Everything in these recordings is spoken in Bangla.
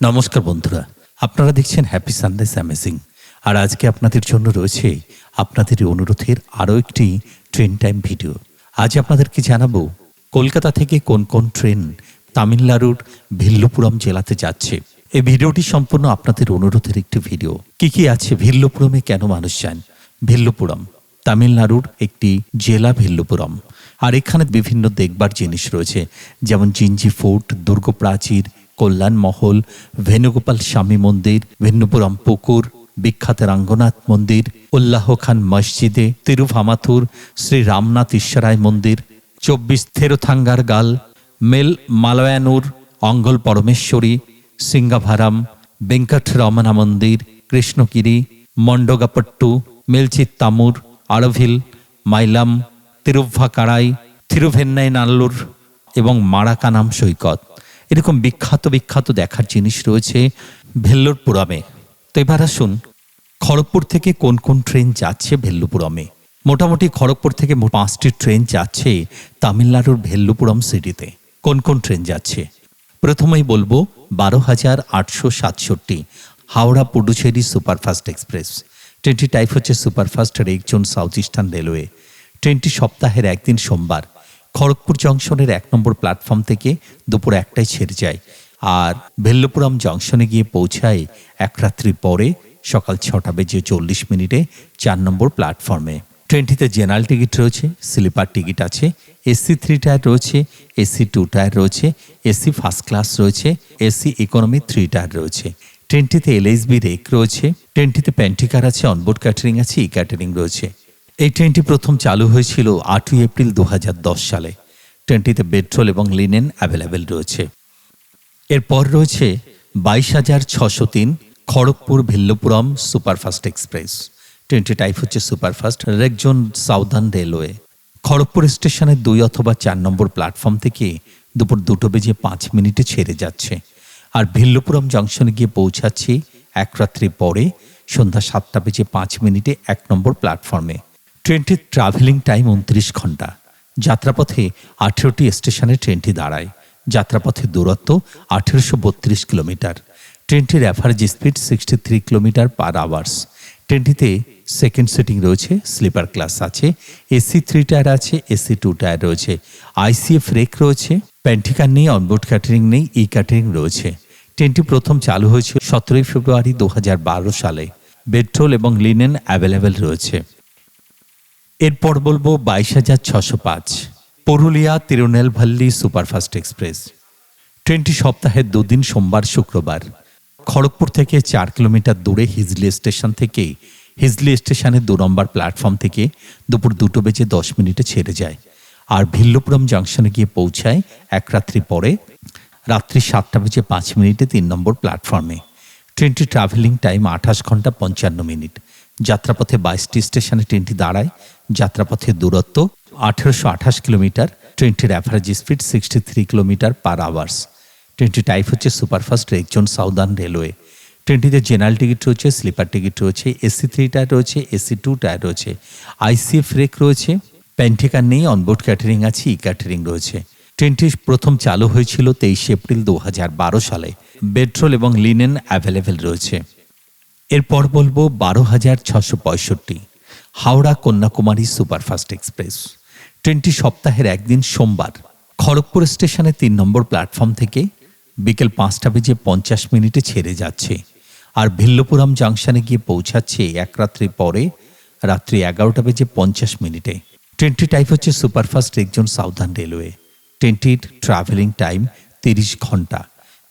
নমস্কার বন্ধুরা, আপনারা দেখছেন হ্যাপি সানডেস অ্যামেজিং আর আজকে আপনাদের জন্য রয়েছে আপনাদের অনুরোধের আরও একটি ট্রেন টাইম ভিডিও আজ আপনাদেরকে জানাব, কলকাতা থেকে কোন কোন ট্রেন তামিলনাড়ুর ভিল্লুপুরম জেলাতে যাচ্ছে। এই ভিডিওটি সম্পূর্ণ আপনাদের অনুরোধের একটি ভিডিও কি কি আছে ভিল্লুপুরমে, কেন মানুষ যান? ভিল্লুপুরম, তামিলনাড়ুর একটি জেলা ভিল্লুপুরম। আর এখানে বিভিন্ন দেখবার জিনিস রয়েছে, যেমন জিঞ্জি ফোর্ট দুর্গ প্রাচীর কল্যাণ মহল ভেনুগোপাল স্বামী মন্দির, ভিন্নপুরম পুকুর, বিখ্যাত রাঙ্গনাথ মন্দির, উল্লাহ খান মসজিদে, তিরুভামাথুর, শ্রী রামনাথ ঈশ্বরায় মন্দির, চব্বিশ থেরোথাঙ্গার গাল, মেল মালয়ানুর, অঙ্গল পরমেশ্বরী সিঙ্গাভারাম বেঙ্কট রমনা মন্দির, কৃষ্ণগিরি মন্ডগাপট্টু মেলচিত্তামুর আরভিল মাইলাম তিরুভাকারাই থিরুভেন্নাই নাল্লুর এবং মারাকানাম সৈকত। এরকম বিখ্যাত বিখ্যাত দেখার জিনিস রয়েছে ভেল্লোরপুরমে। তো এবার আসুন, খড়গপুর থেকে কোন কোন ট্রেন যাচ্ছে ভেল্লুপুরমে মোটামুটি খড়গপুর থেকে পাঁচটি ট্রেন যাচ্ছে তামিলনাড়ুর ভেল্লুপুরম সিটিতে। কোন কোন ট্রেন যাচ্ছে? প্রথমেই বলব, বারো হাজার আটশো সাতষট্টি, হাওড়া পুডুচেরি সুপারফাস্ট এক্সপ্রেস। ট্রেনটি টাইপ হচ্ছে সুপারফাস্ট রেকজন সাউথ ইস্টার্ন রেলওয়ে। ট্রেনটি সপ্তাহের একদিন সোমবার খড়গপুর জংশনের এক নম্বর প্ল্যাটফর্ম থেকে দুপুর একটায় ছেড়ে যায় আর ভেল্লপুরম জংশনে গিয়ে পৌঁছায় এক রাত্রি পরে সকাল ছটা বেজে চল্লিশ মিনিটে চার নম্বর প্ল্যাটফর্মে ট্রেনটিতে জেনারেল টিকিট রয়েছে, স্লিপার টিকিট আছে, এসি থ্রি টায়ার রয়েছে, এসি টু টায়ার রয়েছে, এসি ফার্স্ট ক্লাস রয়েছে, এসি ইকোনমি থ্রি টায়ার রয়েছে। ট্রেনটিতে এলএসবি রেক রয়েছে, ট্রেনটিতে প্যান্টিকার আছে অনবোর্ড ক্যাটারিং আছে ই ক্যাটারিং রয়েছে। এই ট্রেনটি প্রথম চালু হয়েছিল আটই এপ্রিল দু হাজার দশ সালে। ট্রেনটিতে পেট্রোল এবং লিনেন অ্যাভেলেবেল রয়েছে। এরপর রয়েছে বাইশ হাজার ছশো তিন খড়গপুর ভিল্লপুরম সুপারফাস্ট এক্সপ্রেস। ট্রেনটি টাইপ হচ্ছে সুপারফাস্ট রেকজন সাউদার্ন রেলওয়ে। খড়গপুর স্টেশনের দুই অথবা চার নম্বর প্ল্যাটফর্ম থেকে দুপুর দুটো বেজে পাঁচ মিনিটে ছেড়ে যাচ্ছে। আর ভিল্লপুরম জংশনে গিয়ে পৌঁছাচ্ছি এক রাত্রি পরে সন্ধ্যা সাতটা বেজে পাঁচ মিনিটে এক নম্বর প্ল্যাটফর্মে। ট্রেনটির ট্রাভেলিং টাইম উনত্রিশ ঘণ্টা। যাত্রাপথে আঠেরোটি স্টেশনে ট্রেনটি দাঁড়ায়। যাত্রাপথের দূরত্ব আঠেরোশো বত্রিশ কিলোমিটার। ট্রেনটির average speed sixty three kilometre per hours ট্রেনটিতে second sitting রয়েছে স্লিপার ক্লাস আছে এসি থ্রি টায়ার আছে এসি টু টায়ার রয়েছে। আইসিএফ রেক রয়েছে প্যান্টিকার নেই অনবোর্ড ক্যাটারিং নেই ই ক্যাটারিং রয়েছে। ট্রেনটি প্রথম চালু হয়েছিল সতেরোই ফেব্রুয়ারি দু হাজার বারো সালে। পেট্রোল এবং লিনেন অ্যাভেলেবেল রয়েছে। এরপর বলব বাইশ হাজার ছশো পাঁচ, পুরুলিয়া তিরুনেলভাল্লি সুপারফাস্ট এক্সপ্রেস। ট্রেনটি সপ্তাহের দুদিন, সোমবার, শুক্রবার। খড়গপুর থেকে চার কিলোমিটার দূরে হিজলি স্টেশন থেকে, হিজলি স্টেশনের দু নম্বর প্ল্যাটফর্ম থেকে দুপুর দুটো বেজে দশ মিনিটে ছেড়ে যায়। আর ভিল্লুপুরম জাংশনে গিয়ে পৌঁছায় এক রাত্রি পরে, রাত্রি সাতটা বেজে পাঁচ মিনিটে তিন নম্বর প্ল্যাটফর্মে। ট্রেনটি ট্রাভেলিং টাইম আঠাশ ঘণ্টা পঞ্চান্ন মিনিট। যাত্রাপথে বাইশটি স্টেশনে ট্রেনটি দাঁড়ায়। যাত্রাপথের দূরত্ব আঠেরোশো আঠাশ কিলোমিটার। ট্রেনটির average speed sixty three kilometre per hours ট্রেনটি টাইপ হচ্ছে superfast rail zone Southern Railway. ট্রেনটিতে general ticket রয়েছে স্লিপার টিকিট রয়েছে এসি থ্রি টায়ার রয়েছে এসি টু টায়ার রয়েছে আইসিএফ রেক রয়েছে প্যান্টিকার নেই অনবোর্ড ক্যাটারিং আছে ই ক্যাটারিং রয়েছে। ট্রেনটি প্রথম চালু হয়েছিল তেইশে এপ্রিল দু হাজার বারো সালে। পেট্রোল এবং লিনেন অ্যাভেলেবেল রয়েছে। এরপর বলব বারো হাজার ছশো পঁয়ষট্টি হাওড়া কন্যাকুমারী সুপারফাস্ট এক্সপ্রেস। ট্রেনটি সপ্তাহের একদিন সোমবার। খড়গপুর স্টেশনে তিন নম্বর প্ল্যাটফর্ম থেকে বিকেল পাঁচটা বেজে পঞ্চাশ মিনিটে ছেড়ে যাচ্ছে আর ভিল্লপুরাম জাংশনে গিয়ে পৌঁছাচ্ছে এক রাত্রি পরে রাত্রি এগারোটা বেজে পঞ্চাশ মিনিটে। ট্রেনটি টাইপ হচ্ছে সুপারফাস্ট একজন সাউদার্ন রেলওয়ে। ট্রেনটির ট্রাভেলিং টাইম তিরিশ ঘণ্টা।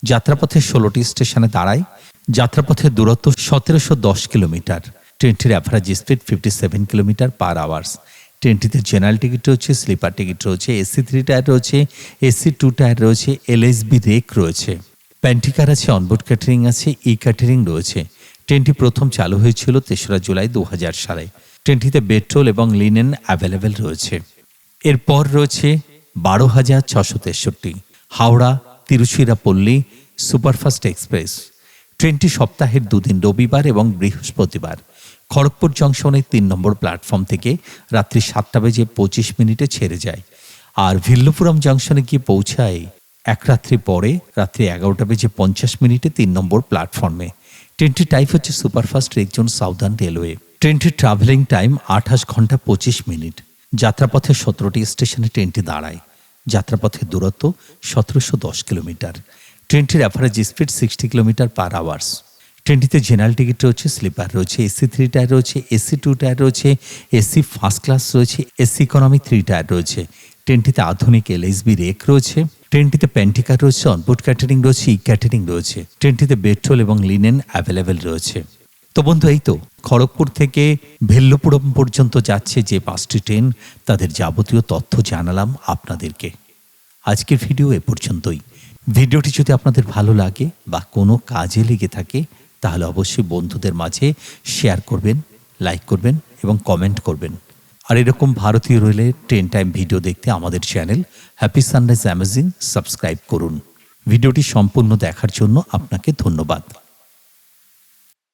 যাত্রাপথে ষোলোটি স্টেশনে দাঁড়ায় যাত্রাপথের দূরত্ব সতেরোশো দশ কিলোমিটার। ট্রেনটির average speed fifty seven kilometre per hours ট্রেনটিতে general ticket রয়েছে স্লিপার টিকিট রয়েছে এসি থ্রি টায়ার রয়েছে এসি টু টায়ার রয়েছে এলএসবি রেক রয়েছে। প্যান্টিকার আছে অনবোর্ড ক্যাটারিং আছে ই ক্যাটারিং রয়েছে। ট্রেনটি প্রথম চালু হয়েছিল তেসরা জুলাই দু হাজার সালে। ট্রেনটিতে পেট্রোল এবং লিনেন অ্যাভেলেবেল রয়েছে। এরপর রয়েছে বারো হাজার ছশো তেষট্টি। Howrah, Tiruchirappalli, superfast express. ট্রেনটি সপ্তাহের দুদিন, রবিবার এবং বৃহস্পতিবার। খড়গপুর জংশনের তিন নম্বর প্ল্যাটফর্ম থেকে রাত্রি সাতটা বেজে পঁচিশ মিনিটে ছেড়ে যায়। আর ভিল্লুপুরম জংশনে গিয়ে পৌঁছায় এক রাত্রি পরে রাত্রি এগারোটা বেজে পঞ্চাশ মিনিটে তিন নম্বর প্ল্যাটফর্মে। ট্রেনটির টাইপ হচ্ছে সুপারফাস্ট রেকজন সাউদার্ন রেলওয়ে। ট্রেনটির ট্রাভেলিং টাইম আঠাশ ঘণ্টা পঁচিশ মিনিট। যাত্রাপথে সতেরোটি স্টেশনে ট্রেনটি দাঁড়ায়। যাত্রাপথের দূরত্ব সতেরোশো দশ কিলোমিটার। ট্রেনটির average speed sixty kilometre per hours ট্রেনটিতে general ticket রয়েছে স্লিপার রয়েছে এসি থ্রি টায়ার রয়েছে এসি টু টায়ার রয়েছে এসি ফার্স্ট ক্লাস রয়েছে এসি ইকোনমি থ্রি টায়ার রয়েছে। ট্রেনটিতে আধুনিক এলএসবি রেক রয়েছে। ট্রেনটিতে প্যান্টিকার রয়েছে অনবোর্ড ক্যাটারিং রয়েছে ই ক্যাটারিং রয়েছে। ট্রেনটিতে পেট্রোল এবং লিনেন অ্যাভেলেবেল রয়েছে। তো বন্ধু, এই তো খড়গপুর থেকে ভেল্লপুরম পর্যন্ত যাচ্ছে যে পাঁচটি ট্রেন, তাদের যাবতীয় তথ্য জানালাম আপনাদেরকে। আজকের ভিডিও এ পর্যন্তই। ভিডিওটি যদি আপনাদের ভালো লাগে বা কোনো কাজে লেগে থাকে, তাহলে অবশ্যই বন্ধুদের মাঝে শেয়ার করবেন, লাইক করবেন এবং কমেন্ট করবেন। আর এরকম ভারতীয় রেলের ট্রেন টাইম ভিডিও দেখতে আমাদের channel happy sunrise amazing subscribe করুন। ভিডিওটি সম্পূর্ণ দেখার জন্য আপনাকে ধন্যবাদ।